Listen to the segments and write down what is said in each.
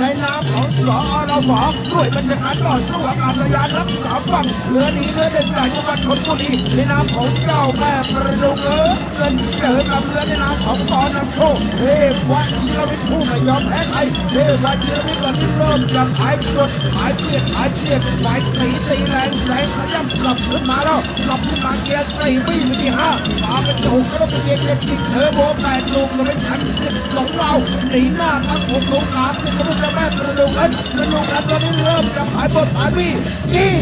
ในนามของสอรบด้วยบรรยากาศต่อสู้อากาศยานรักษาฝั่งเรือดีเรือเด่นจากจังหวัดชลบุรีในนามของเจ้าแม่ประดุงเออเงินเจอกับเรือในนามของปอนนำโชคเทพวัชิรวิทย์ผู้ไม่ยอมแพ้ใครเทพวัชิรวิทย์ก่อนที่เริ่มจะหายกดหายเปลี่ยนหายเปลี่ยนหายสีตีแรงแสงขย้ำสับขึ้นมาแล้วสับขึ้นมาเกียร์สี่วิ่งไปที่ห้ามาเป็นถูกก็ต้องเป็นเกียร์เกียร์จริเทอร์โบแปดลูกก็เป็นชั้นสิบหลงเรา หนีหน้าทั้งหกลูกหลานที่กระดูกแม่กระดูกเอ็นกระดูกนั้นตอนนี้เริ่มจะหายบทหายวี่นี่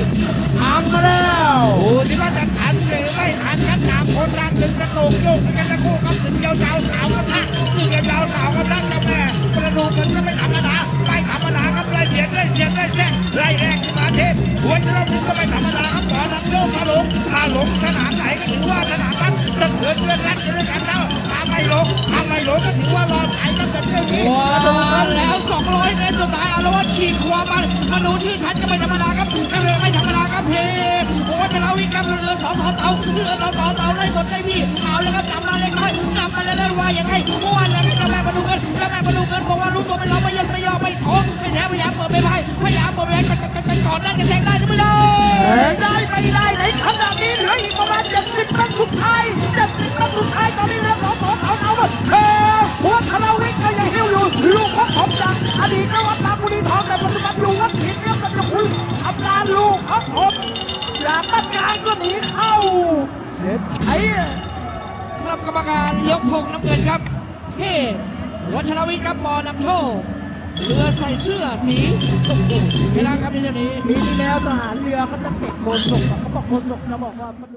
อามมาแล้วโอ้ที่ว่าจะทันหรือไม่ทันครับต่างคนต่างดึงกระโตกโยกกันตะคู่ครับถึงยาวๆสาวกันนะนี่ยาวๆสาวกันนะเจ้าแม่กระดูกมันก็ไม่ธรรมดาไม่ธรรมดาครับไล่เสียงไล่เสียงไล่แซ่ไล่แรงขึ้นมาเทพหัวจะเราก็ไม่ธรรมดาครับหมอลำโยกมาลงถ้าลงสนามไหนก็ถือว่าสนามนั้นจะเกิดเพื่อนรักกันด้วยกันแล้วถ้าไม่ลงถ้า ไม่ลงก็ถือว่ารอดไปครับแต่เที่ยวนี้ว้าวแล้ว 200เมตรสุดท้ายเอาละว่าฉีกขวามันมาดูที่อชันก็ไม่ธรรมดาครับไม่เรือไม่ธรรมดาครับเพโอ้ยเราวิ่งกับเรือสองต่อเต่าเรือสองต่อเต่าไล่บนได้พี่เอาเลยครับจับมาเล็กน้อยจับมาเรื่อยๆว่าอยังไงว่ายังไงเจ้าแม่มาดูกันเจ้าแม่มาดูกันบอกว่ารู้ตัวไม่รอไม่ยันไม่ยอมไม่ท้อไม่แท้พยายามเปิดไม่ไพายพยายามเปิดไม่พายกดกดกดได้จะแทง อยากประการก็หนีเข้าเสร็จไอ้ครับกรรมการยกพงน้ำเงินครับเทพวัชรวิทย์ครับบอนำโชคเรือใส่เสื้อสีชมพูเวลาครับในเดี๋ยวนี้ ปีที่แล้วทหารเรือเขาจะเก็บโคนศกเขาบอกโคนศกนะบอกว่า